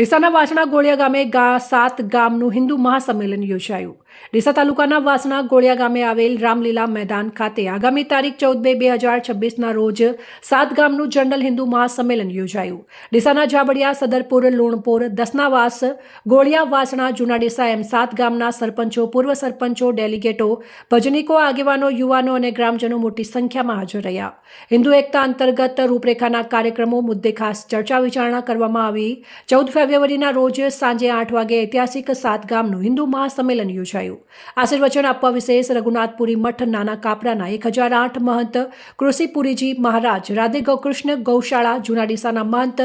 ડીસાના વાસણા ગોળિયા ગામે ગા સાત ગામનું હિન્દુ મહાસંમેલન યોજાયું. ડીસા તાલુકાના વાસણા ગોળિયા ગામે આવેલ રામલીલા મેદાન ખાતે આગામી તારીખ ચૌદ બે બે હજાર છવ્વીસના રોજ સાત ગામનું જનરલ હિન્દુ મહાસંમેલન યોજાયું. ડીસાના જાબડિયા સદરપુર, લુણપુર, દસનાવાસ, ગોળિયા, વાસણા, જૂના ડીસા એમ સાત ગામના સરપંચો, પૂર્વ સરપંચો, ડેલિગેટો, ભજનિકો, આગેવાનો, યુવાનો અને ગ્રામજનો મોટી સંખ્યામાં હાજર રહ્યા. હિન્દુ એકતા અંતર્ગત રૂપરેખાના કાર્યક્રમો, મુદ્દે ખાસ ચર્ચા વિચારણા કરવામાં આવી. ચૌદ ફેબ્રુઆરીના રોજ સાંજે આઠ વાગે ઐતિહાસિક સાત ગામનું હિન્દુ મહાસંમેલન યોજાયું. આશીર્વચન આપવા વિશેષ રઘુનાથપુરી મઠ નાના કાપરાના એક હજાર આઠ મહંત, કૃષિપુરીજી મહારાજ રાધે ગૌકૃષ્ણ ગૌશાળા જૂના મહંત,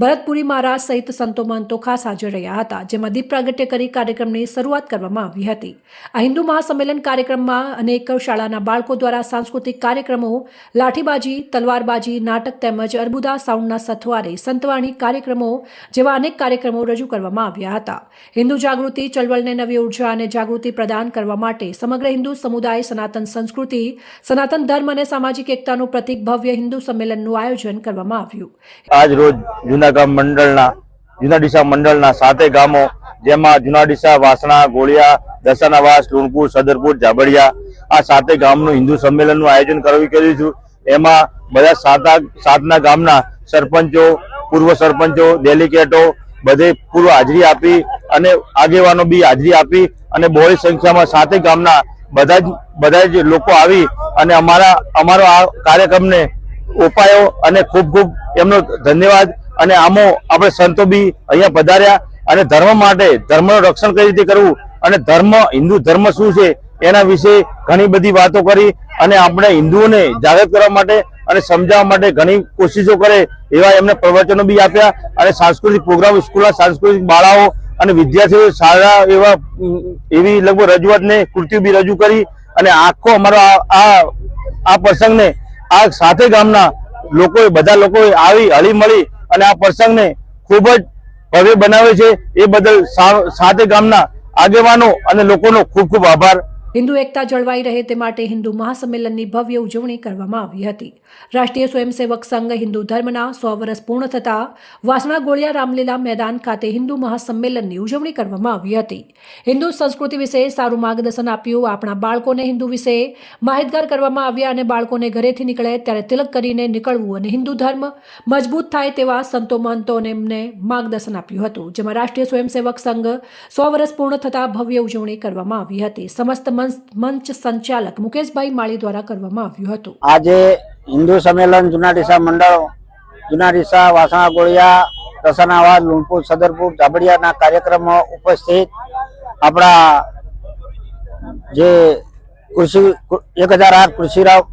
ભરતપુરી મહારાજ સહિત સંતો મહંતો ખાસ હાજર રહ્યા હતા, જેમાં દીપ પ્રાગટ્ય કરી કાર્યક્રમની શરૂઆત કરવામાં આવી હતી. આ હિન્દુ મહાસંમેલન કાર્યક્રમમાં અનેક શાળાના બાળકો દ્વારા સાંસ્કૃતિક કાર્યક્રમો, લાઠીબાજી, તલવારબાજી, નાટક તેમજ અર્બુદા સાઉન્ડના સથવારે સંતવાણી કાર્યક્રમો જેવા અનેક કાર્યક્રમો રજૂ કરવામાં આવ્યા હતા. હિન્દુ જાગૃતિ, ચળવળને નવી ઊર્જા અને જાગૃતિ પ્રદાન કરવા માટે સમગ્ર હિન્દુ સમુદાય, સનાતન સંસ્કૃતિ, સનાતન ધર્મ અને સામાજિક એકતાનું પ્રતિક ભવ્ય હિન્દુ સંમેલનનું આયોજન કરવામાં આવ્યું. આજ રોજ જૂના ગામ મંડળના, જૂના ડીસા મંડળના સાતે ગામો, જેમાં જૂના ડીસા, વાસણા, ગોળિયા, દસાનાવાસ, લુણપુર, સદરપુર જાબડિયા આ સાતે ગામનું હિન્દુ સંમેલનનું આયોજન કરવી કર્યું છું એમાં બધા સાત, સાતના ગામના સરપંચો, પૂર્વ સરપંચો, ડેલિગેટો, બધે પૂર્વ હાજરી આપી અને આગેવાનો બી હાજરી આપી અને બહોળી સંખ્યામાં સાતે ગામના બધા જ બધા જ લોકો આવી અને અમારા અમારો આ કાર્યક્રમને ઉપાયો અને ખૂબ ખૂબ એમનો ધન્યવાદ. અને આમો આપણે સંતો બી અહીંયા પધાર્યા અને ધર્મ માટે ધર્મનું રક્ષણ કઈ રીતે કરવું અને ધર્મ, હિન્દુ ધર્મ શું છે એના વિશે ઘણી બધી વાતો કરી અને આપણે હિન્દુઓને જાગૃત કરવા માટે અને સમજાવવા માટે ઘણી કોશિશો કરે એવા એમને પ્રવચનો બી આપ્યા અને સાંસ્કૃતિક પ્રોગ્રામ, સ્કૂલના સાંસ્કૃતિક બાળાઓ અને વિદ્યાર્થીઓ સારા એવા એવી લગભગ રજૂઆતને, કૃતિઓ બી રજૂ કરી અને આખો અમારો આ- આ પ્રસંગને, આ સાથે ગામના લોકોએ, બધા લોકોએ આવી હળી મળી અને આ પ્રસંગને ખૂબ જ ભવ્ય બનાવે છે. એ બદલ સાથે ગામના આગેવાનો અને લોકોનો ખૂબ ખૂબ આભાર. હિન્દુ એકતા જળવાઈ રહે તે માટે હિન્દુ મહાસંમેલનની ભવ્ય ઉજવણી કરવામાં આવી હતી. રાષ્ટ્રીય સ્વયંસેવક સંઘ હિન્દુ ધર્મના સો વર્ષ પૂર્ણ થતાં વાસણા ગોળિયા રામલીલા મેદાન ખાતે હિન્દુ મહાસંમેલનની ઉજવણી કરવામાં આવી હતી. હિન્દુ સંસ્કૃતિ વિશે સારું માર્ગદર્શન આપ્યું. આપણા બાળકોને હિન્દુ વિશે માહિતગાર કરવામાં આવ્યા અને બાળકોને ઘરેથી નીકળે ત્યારે તિલક કરીને નીકળવું અને હિન્દુ ધર્મ મજબૂત થાય તેવા સંતો, મહંતોને એમને માર્ગદર્શન આપ્યું હતું, જેમાં રાષ્ટ્રીય સ્વયંસેવક સંઘ સો વર્ષ પૂર્ણ થતા ભવ્ય ઉજવણી કરવામાં આવી હતી. સમસ્ત મંચ- સંચાલક મુકેશભાઈ માળી દ્વારા કરવામાં આવ્યું હતું. આજે હિન્દુ સંમેલન જુનાડીસા મંડળ જુનાડીસા વાસણા ગોળિયા રસાનાવાદ, લુણપુર, સદરપુર ધાબડિયાના કાર્યક્રમમાં ઉપસ્થિત આપણા જે કૃષિ, એક હજાર આઠ કૃષિરાવ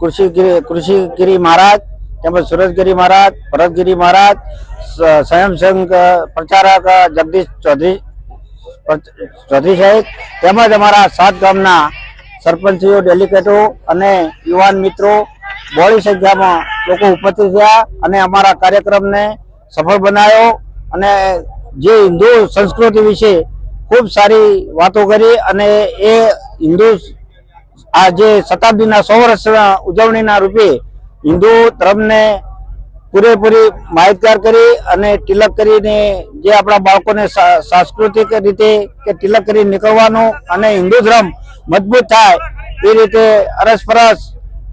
કૃષિગીરી કૃષિગીરી મહારાજ, તેમજ સુરજગીરી મહારાજ, ભરતગીરી મહારાજ, સ- સ્વયંસંઘ પ્રચારક, જગદીશ ચૌધરી ચૌધરી સાહેબ, તેમજ અમારા સાત ગામના સરપંચીઓ, ડેલિકેટો અને યુવાન મિત્રો બહોળી સંખ્યામાં લોકો ઉપસ્થિત થયા અને અમારા કાર્યક્રમને સફળ બનાવ્યો અને જે હિન્દુ સંસ્કૃતિ વિશે ખૂબ સારી વાતો કરી અને એ હિન્દુ આ જે શતાબ્દીના સો વર્ષના ઉજવણીના રૂપે હિન્દુ ધર્મને પૂરેપૂરી માહિતગાર કરી અને તિલક કરીને જે આપણા બાળકોને સાંસ્કૃતિક રીતે કે તિલક કરી નીકળવાનું અને હિન્દુ ધર્મ મજબૂત થાય એ રીતે અરસપરસ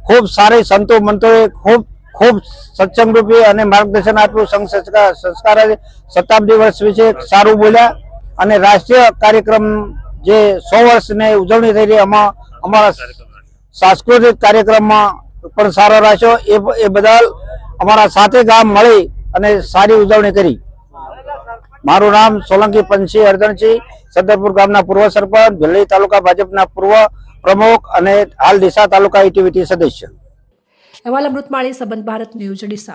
ખૂબ સારી સંતો મંતોએ ખૂબ ખૂબ સત્સંગ રૂપી અને માર્ગદર્શન આપ્યું. સંઘ સંસ્કાર શતાબ્દી વર્ષ વિશે સારું બોલ્યા અને રાષ્ટ્રીય કાર્યક્રમ જે સો વર્ષની ઉજવણી થઈ રહી એમાં અમારા સાંસ્કૃતિક કાર્યક્રમમાં પણ સારો રાખ્યો. એ બદલ અમારા સાથે ગામ મળી અને સારી ઉજવણી કરી. મારું નામ સોલંકી પંછી હરદણસિંહ સદરપુર ગામના પૂર્વ સરપંચ ભેલ્લી તાલુકા ભાજપના પૂર્વ પ્રમુખ અને હાલ ડીસા તાલુકા ઇટીવીટી સદસ્ય. અહેવાલ અમૃતમાળી, સંબંધ ભારત ન્યૂઝ, ડીસા.